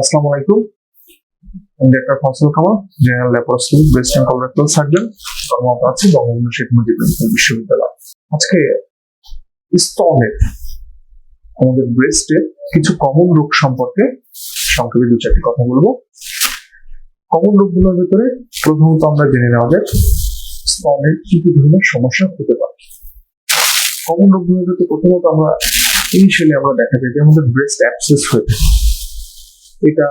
আসসালামু আলাইকুম। আমি ডাক্তার ফসল কামাল, জেনারেল ব্রেস্ট সার্জন কর্মরত আছি, বঙ্গবন্ধু শেখ বিশ্ববিদ্যালয়। আজকে আমাদের ব্রেস্টে কিছু কমন রোগ সম্পর্কে সংক্ষেপে দু চারটি কথা বলব। কমন রোগগুলোর ভিতরে প্রথমত আমরা জেনে নেওয়া যাক স্তনের কি কি ধরনের সমস্যা হতে পারে। কমন রোগগুলোর ভিতরে প্রথমত আমরা ইনিশিয়ালি আমরা দেখা যায় যে আমাদের ব্রেস্ট অ্যাপসেস হয়ে থাকে। এটা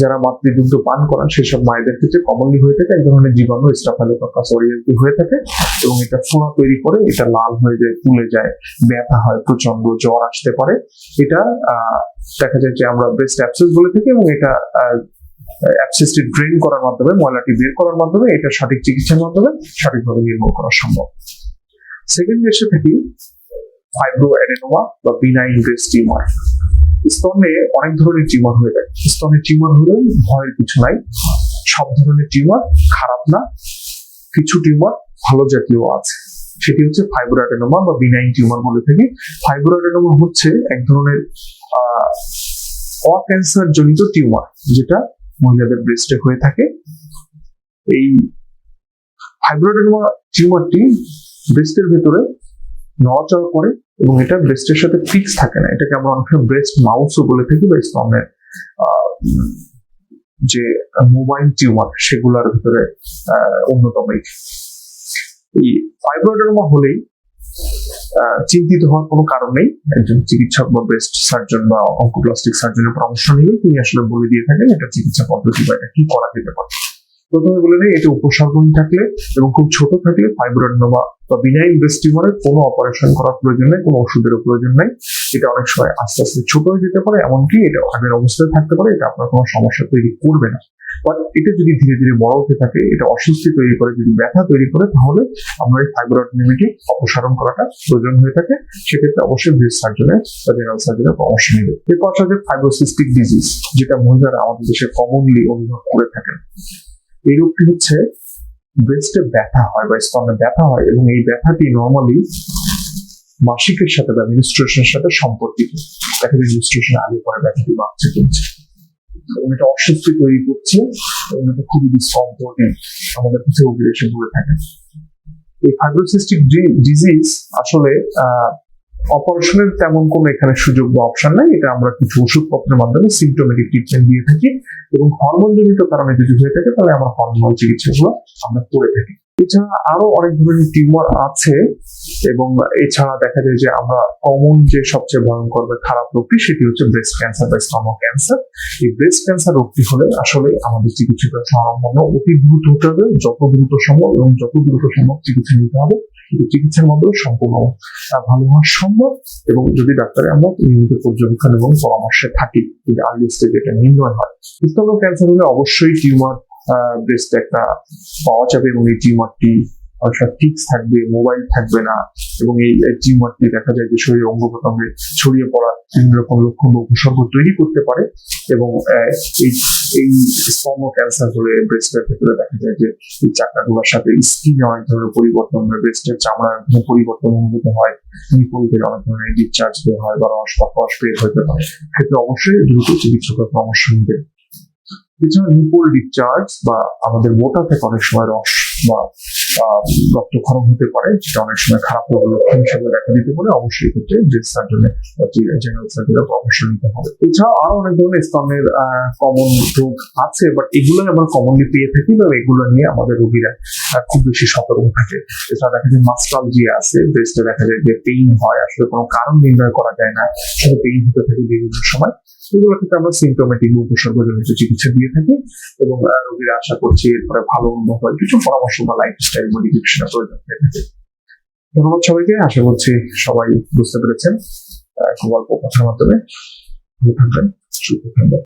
যারা মাতৃদুগ্ধ পান করেন, সেসব মায়েদের ক্ষেত্রে কমনলি হয়ে থাকে, এক ধরনের জীবাণু স্টাফাইলোকক্কাস অরিয়েন্টি হয়ে থাকে এবং এটা ফোড়া তৈরি করে, এটা লাল হয়ে যায়, ফুলে যায়, ব্যথা হয় প্রচণ্ড জ্বর আসতে পারে। এটা দেখা যায় যে আমরা ব্রেস্ট অ্যাপসেস বলে থাকি এবং এটা অ্যাপসেসটি ড্রেন করার মাধ্যমে ময়লাটি বের করার মাধ্যমে, এটা সঠিক চিকিৎসার মাধ্যমে সঠিকভাবে নির্মূল করা সম্ভব। সেকেন্ড এসে থাকি ফাইব্রো অ্যাডেনোমা বা বিনাইন ব্রেস্ট টিউমার স্তনে অনেক ধরনের টিউমার হয়ে যায়। স্তনের টিউমার হলে ভয়ের কিছু নাই। সব ধরনের টিউমার খারাপ না। কিছু টিউমার ভালো জাতীয় আছে। সেটি হচ্ছে ফাইব্রোঅ্যাডেনোমা বা বিনাইন টিউমার বলে থাকি। ফাইব্রোঅ্যাডেনোমা হচ্ছে এক ধরনের অক্যান্সার জনিত টিউমার, যেটা মহিলাদের ব্রেস্টে হয়ে থাকে। এই ফাইব্রোঅ্যাডেনোমা টিউমারটি ব্রেস্টের ভেতরে নড়াচড়া করে এবং এটা ব্রেস্টের সাথে ফিক্স থাকে না। এটাকে আমরা অনেক ব্রেস্ট মাউসও বলে থাকি বা আহ, যে মোবাইল টিউমার সেগুলোর ভিতরে অন্যতম এই। ফাইব্রয়েডেনোমা হলেই চিন্তিত হওয়ার কোনো কারণ নেই। একজন চিকিৎসক বা ব্রেস্ট সার্জন বা অঙ্কোপ্লাস্টিক সার্জনের পরামর্শ নিলে তিনি আসলে বলে দিয়ে থাকেন এটা চিকিৎসা পদ্ধতি বা এটা কি করা যেতে পারে। প্রথমে বলে নেই, এটা উপসর্গহীন থাকলে এবং খুব ছোট থাকলে ফাইব্রয়েডেনোমা বা বিনাইল ব্রেস্ট টিউমারের কোনো অপারেশন করার প্রয়োজন নেই, কোনো ওষুধেরও প্রয়োজন নেই। এটা অনেক সময় আস্তে আস্তে ছোট হয়ে যেতে পারে, এমনকি এটা আগের অবস্থায় থাকতে পারে, এটা আপনার কোনো সমস্যা তৈরি করবে না। বাট এটা যদি ধীরে ধীরে বড় হতে থাকে, এটা অস্বস্তি তৈরি করে, যদি ব্যথা তৈরি করে, তাহলে আমরা এই ফাইব্রয়েডেনোমিটি অপসারণ করাটা প্রয়োজন হয়ে থাকে। সেক্ষেত্রে অবশ্যই ব্রেস্ট সার্জনের বা জেনারেল সার্জনের পরামর্শ নেবে। এরপর আসলে ফাইব্রোসিস্টিক ডিজিজ যেটা মহিলারা আমাদের দেশে কমনলি অনুভব করে থাকেন। এই রোগটি হচ্ছে ব্রেস্টে ব্যথা হয় বা স্তনে ব্যথা হয় এবং এই ব্যথাটি নর্মালি মাসিকের সাথে বা মিনিস্ট্রেশনের সাথে সম্পর্কিত। দেখা যায় মিনিস্ট্রেশন আগে, পরে ব্যথাটি বাড়ছে, কমছে। এবং এটা অস্বস্তি তৈরি করছে এবং এটা খুবই ডিসকমফোর্টিং আমাদের কাছে এসে বলে থাকে। এই ফাইব্রোসিস্টিক ডিজিজ আসলে অপারেশনের তেমন কোনো এখানে সুযোগ বা অপশন নাই। এটা আমরা কিছু ওষুধপত্রের মাধ্যমে সিমটোমেটিক ট্রিটমেন্ট দিয়ে থাকি এবং হরমোনজনিত কারণে যদি হয়ে থাকে, তাহলে আমরা হরমোনাল চিকিৎসাগুলো আমরা করে থাকি। এছাড়া আরও অনেক ধরনের টিউমার আছে এবং এছাড়া দেখা যায় যে আমরা কমন যে সবচেয়ে ভয়ঙ্কর বা খারাপ রোগটি সেটি হচ্ছে ব্রেস্ট ক্যান্সার বা স্তমক ক্যান্সার এই ব্রেস্ট ক্যান্সার রোগটি হলে আসলে আমাদের চিকিৎসা সম্ভাবনা অতি দ্রুত হতে হবে, যত দ্রুত সম্ভব এবং যত দ্রুত সম্ভব চিকিৎসা নিতে হবে। চিকিৎসার মাধ্যমে সম্পূর্ণ ভালো হওয়া সম্ভব এবং যদি ডাক্তারের আমরা নিয়মিত পর্যবেক্ষণ এবং পরামর্শে থাকি, যদি আর্লি স্টেজে এটা নির্ণয় হয়। স্তম্ভ ক্যান্সার হলে অবশ্যই টিউমার ব্রেস্ট একটা পাওয়া যাবে এবং এই টিউমারটি অর্থাৎ ফিক্স থাকবে মোবাইল থাকবে না এবং এই টিউমারটি দেখা যায় যে শরীরের অঙ্গ প্রত্যঙ্গে ছড়িয়ে পড়া বিভিন্ন রকম লক্ষণ বা উপসর্গ তৈরি করতে পারে এবং এই এই স্তম্ভ ক্যান্সার হলে ব্রেস্টের ক্ষেত্রে দেখা যায় যে এই চাকাগুলোর সাথে স্কিনে অনেক ধরনের পরিবর্তন হয় ব্রেস্টের চামড়ার পরিবর্তন অনুভূত হয় নিপল থেকে অনেক ধরনের ডিসচার্জ বের হয় বা রস বা কষ বের হতে পারে। ক্ষেত্রে অবশ্যই দ্রুত চিকিৎসকের পরামর্শ নিবে এছাড়া নিপোল ডিসচার্জ বা আমাদের মোটাতে অনেক সময় রস বা আহ, রক্তক্ষরণ হতে পারে যেটা অনেক সময় খারাপ লক্ষণ হিসেবে দেখা দিতে পারে। অবশ্যই ক্ষেত্রে ব্রেস্ট সার্জনে জেনারেল সার্জনের পরামর্শ নিতে হবে। এছাড়াও আরও অনেক ধরনের স্তনের কমন রোগ আছে বাট এগুলো আমরা কমনলি পেয়ে থাকি বা এগুলো নিয়ে আমাদের রোগীরা খুব বেশি সতর্ক থাকে। এছাড়া দেখা যায় মাস্টালজিয়া আছে ব্রেস্টে দেখা যায় যে পেইন হয় আসলে কোনো কারণ নির্ণয় করা যায় না শুধু পেইন হতে থাকে বিভিন্ন সময়। এগুলো ক্ষেত্রে আমরা সিমটোমেটিক উপসর্গজনিত চিকিৎসা দিয়ে থাকি এবং রোগীরা আশা করছি এরপরে ভালো অনুভব হয়। কিছু পরামর্শ বা লাইফস্টাইল মডিফিকেশনের প্রয়োজন হয়ে থাকে ধন্যবাদ সবাইকে, আশা করছি সবাই বুঝতে পেরেছেন। খুব অল্প কথার মাধ্যমে থাকবেন, সুস্থ থাকবেন।